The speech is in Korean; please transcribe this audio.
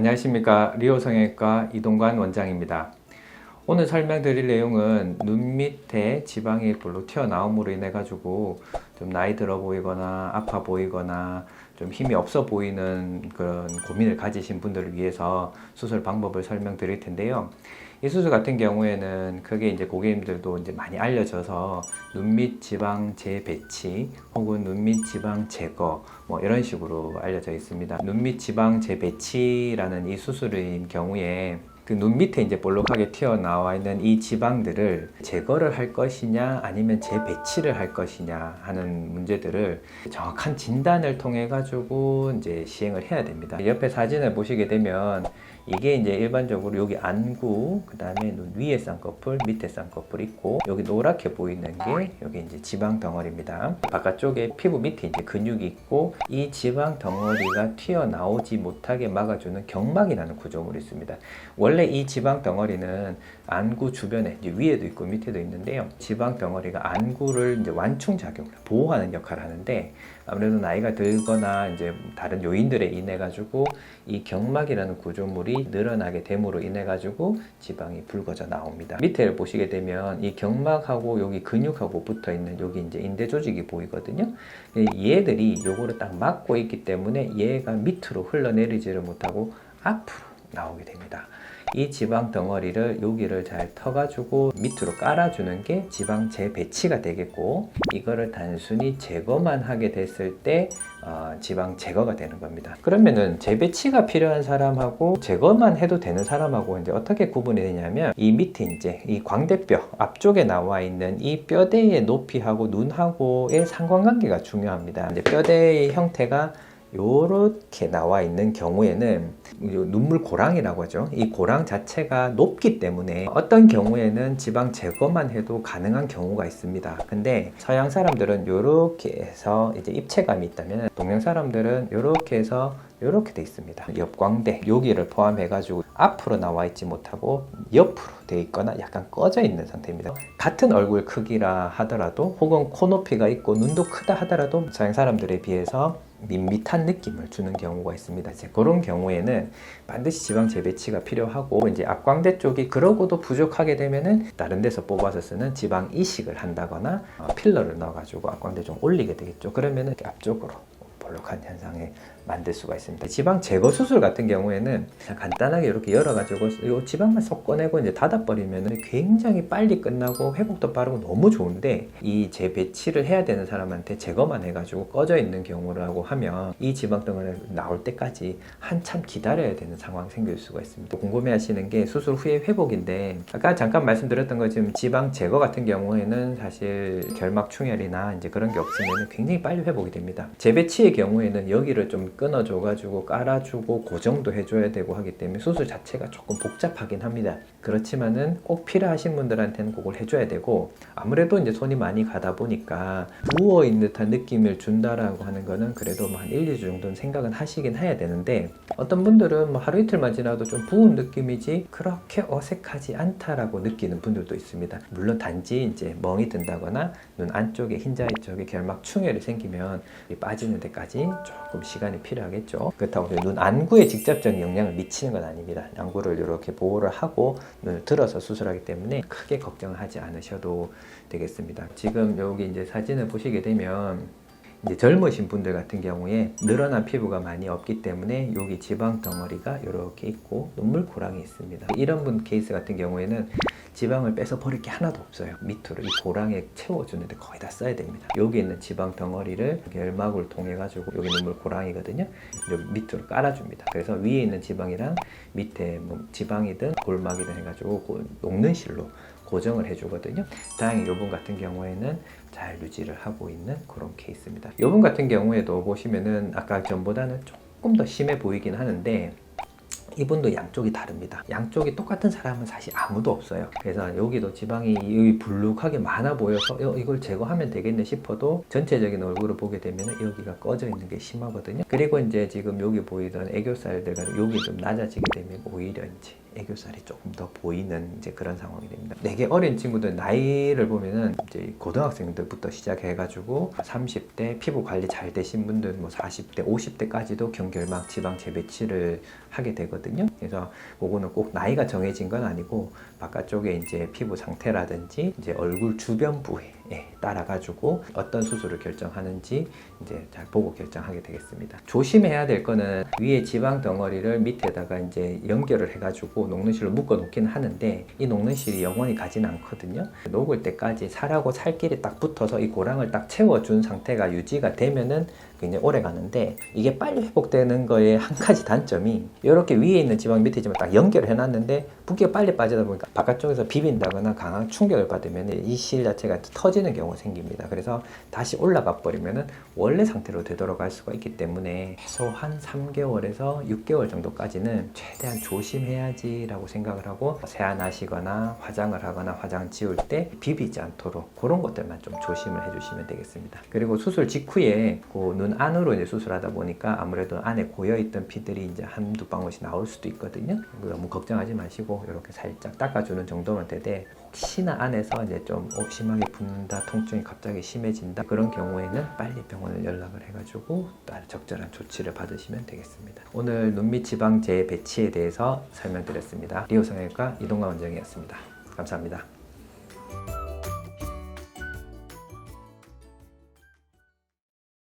안녕하십니까 리오성형외과 이동관 원장입니다. 오늘 설명드릴 내용은 눈 밑에 지방이 별로 튀어나옴으로 인해 가지고 좀 나이 들어 보이거나 아파 보이거나 좀 힘이 없어 보이는 그런 고민을 가지신 분들을 위해서 수술 방법을 설명드릴 텐데요. 이 수술 같은 경우에는 크게 이제 고객님들도 이제 많이 알려져서 눈밑 지방 재배치 혹은 눈밑 지방 제거 뭐 이런 식으로 알려져 있습니다. 눈밑 지방 재배치라는 이 수술인 경우에 그 눈 밑에 이제 볼록하게 튀어나와 있는 이 지방들을 제거를 할 것이냐 아니면 재배치를 할 것이냐 하는 문제들을 정확한 진단을 통해 가지고 이제 시행을 해야 됩니다. 옆에 사진을 보시게 되면 이게 이제 일반적으로 여기 안구, 그 다음에 눈 위에 쌍꺼풀, 밑에 쌍꺼풀 있고 여기 노랗게 보이는 게 여기 이제 지방 덩어리입니다. 바깥쪽에 피부 밑에 이제 근육이 있고 이 지방 덩어리가 튀어나오지 못하게 막아주는 경막이라는 구조물이 있습니다. 원래 이 지방 덩어리는 안구 주변에 위에도 있고 밑에도 있는데요. 지방 덩어리가 안구를 이제 완충 작용을 보호하는 역할을 하는데 아무래도 나이가 들거나 이제 다른 요인들에 인해 가지고 이 경막이라는 구조물이 늘어나게 됨으로 인해 가지고 지방이 붉어져 나옵니다. 밑에를 보시게 되면 이 경막하고 여기 근육하고 붙어 있는 여기 이제 인대 조직이 보이거든요. 얘들이 요거를 딱 막고 있기 때문에 얘가 밑으로 흘러내리지를 못하고 앞으로 나오게 됩니다. 이 지방 덩어리를 여기를 잘 터가지고 밑으로 깔아주는 게 지방 재배치가 되겠고 이거를 단순히 제거만 하게 됐을 때 어, 지방 제거가 되는 겁니다. 그러면은 재배치가 필요한 사람하고 제거만 해도 되는 사람하고 이제 어떻게 구분이 되냐면 이 밑에 이제 이 광대뼈 앞쪽에 나와 있는 이 뼈대의 높이하고 눈하고의 상관관계가 중요합니다. 이제 뼈대의 형태가 요렇게 나와 있는 경우에는 눈물 고랑이라고 하죠. 이 고랑 자체가 높기 때문에 어떤 경우에는 지방 제거만 해도 가능한 경우가 있습니다. 근데 서양 사람들은 요렇게 해서 이제 입체감이 있다면 동양 사람들은 요렇게 해서 이렇게 돼 있습니다. 옆광대 여기를 포함해 가지고 앞으로 나와 있지 못하고 옆으로 돼 있거나 약간 꺼져 있는 상태입니다. 같은 얼굴 크기라 하더라도 혹은 코 높이가 있고 눈도 크다 하더라도 서양 사람들에 비해서 밋밋한 느낌을 주는 경우가 있습니다. 이제 그런 경우에는 반드시 지방 재배치가 필요하고 이제 앞광대 쪽이 그러고도 부족하게 되면은 다른 데서 뽑아서 쓰는 지방 이식을 한다거나 어, 필러를 넣어가지고 앞광대 좀 올리게 되겠죠. 그러면은 앞쪽으로 볼록한 현상을 만들 수가 있습니다. 지방 제거 수술 같은 경우에는 간단하게 이렇게 열어가지고 이 지방만 쏙 꺼내고 이제 닫아버리면 굉장히 빨리 끝나고 회복도 빠르고 너무 좋은데 이 재배치를 해야 되는 사람한테 제거만 해가지고 꺼져 있는 경우라고 하면 이 지방 덩어리 나올 때까지 한참 기다려야 되는 상황 생길 수가 있습니다. 궁금해하시는 게 수술 후에 회복인데 아까 잠깐 말씀드렸던 것처럼 지방 제거 같은 경우에는 사실 결막 충혈이나 이제 그런 게 없으면 굉장히 빨리 회복이 됩니다. 재배치의 경우에는 여기를 좀 끊어줘가지고 깔아주고 고정도 해줘야 되고 하기 때문에 수술 자체가 조금 복잡하긴 합니다. 그렇지만은 꼭 필요하신 분들한테는 그걸 해줘야 되고 아무래도 이제 손이 많이 가다 보니까 부어 있는 듯한 느낌을 준다라고 하는 거는 그래도 뭐 한 1, 2주 정도는 생각은 하시긴 해야 되는데 어떤 분들은 뭐 하루 이틀만 지나도 좀 부은 느낌이지 그렇게 어색하지 않다라고 느끼는 분들도 있습니다. 물론 단지 이제 멍이 든다거나 눈 안쪽에 흰자위 쪽에 결막 충혈이 생기면 빠지는 데까지 조금 시간이 필요하겠죠. 그렇다고 눈 안구에 직접적인 영향을 미치는 건 아닙니다. 안구를 이렇게 보호를 하고 눈을 들어서 수술하기 때문에 크게 걱정하지 않으셔도 되겠습니다. 지금 여기 이제 사진을 보시게 되면 이제 젊으신 분들 같은 경우에 늘어난 피부가 많이 없기 때문에 여기 지방 덩어리가 이렇게 있고 눈물 고랑이 있습니다. 이런 분 케이스 같은 경우에는 지방을 빼서 버릴 게 하나도 없어요. 밑으로 이 고랑에 채워주는데 거의 다 써야 됩니다. 여기 있는 지방 덩어리를 열막을 통해 가지고 여기 눈물 고랑이거든요. 여기 밑으로 깔아줍니다. 그래서 위에 있는 지방이랑 밑에 뭐 지방이든 골막이든 해가지고 녹는 실로 고정을 해주거든요. 다행히 이분 같은 경우에는 잘 유지를 하고 있는 그런 케이스입니다. 이분 같은 경우에도 보시면은 아까 전보다는 조금 더 심해 보이긴 하는데 이분도 양쪽이 다릅니다. 양쪽이 똑같은 사람은 사실 아무도 없어요. 그래서 여기도 지방이 여기 불룩하게 많아 보여서 어, 이걸 제거하면 되겠네 싶어도 전체적인 얼굴을 보게 되면 여기가 꺼져 있는 게 심하거든요. 그리고 이제 지금 여기 보이던 애교살들 여기 좀 낮아지게 되면 오히려 이제 애교살이 조금 더 보이는 이제 그런 상황이 됩니다. 되게 어린 친구들 나이를 보면은 이제 고등학생들부터 시작해가지고 30대 피부 관리 잘 되신 분들 뭐 40대, 50대까지도 경결막 지방 재배치를 하게 되거든요. 그래서 그거는 꼭 나이가 정해진 건 아니고 바깥쪽에 이제 피부 상태라든지 이제 얼굴 주변부에 예, 따라 가지고 어떤 수술을 결정하는지 이제 잘 보고 결정하게 되겠습니다. 조심해야 될 거는 위에 지방 덩어리를 밑에다가 이제 연결을 해가지고 녹는실로 묶어 놓긴 하는데 이 녹는실이 영원히 가진 않거든요. 녹을 때까지 살하고 살끼리 딱 붙어서 이 고랑을 딱 채워준 상태가 유지가 되면은 굉장히 오래 가는데 이게 빨리 회복되는 거에 한 가지 단점이 이렇게 위에 있는 지방 밑에 지방 딱 연결해 놨는데 붓기가 빨리 빠지다 보니까 바깥쪽에서 비빈다거나 강한 충격을 받으면 이 실 자체가 터지는 경우가 생깁니다. 그래서 다시 올라가 버리면은 원래 상태로 되돌아갈 수가 있기 때문에 최소한 3개월에서 6개월 정도까지는 최대한 조심해야지라고 생각을 하고 세안하시거나 화장을 하거나 화장 지울 때 비비지 않도록 그런 것들만 좀 조심을 해주시면 되겠습니다. 그리고 수술 직후에 그 눈 안으로 이제 수술하다 보니까 아무래도 안에 고여 있던 피들이 이제 한두 방울씩 나올 수도 있거든요. 너무 걱정하지 마시고 이렇게 살짝 닦아주는 정도면 되되 혹시나 안에서 이제 좀 어, 심하게 붓는다, 통증이 갑자기 심해진다 그런 경우에는 빨리 병원을 연락을 해가지고 또 적절한 조치를 받으시면 되겠습니다. 오늘 눈밑 지방 재배치에 대해서 설명드렸습니다. 리오 성형외과 이동관 원장이었습니다. 감사합니다.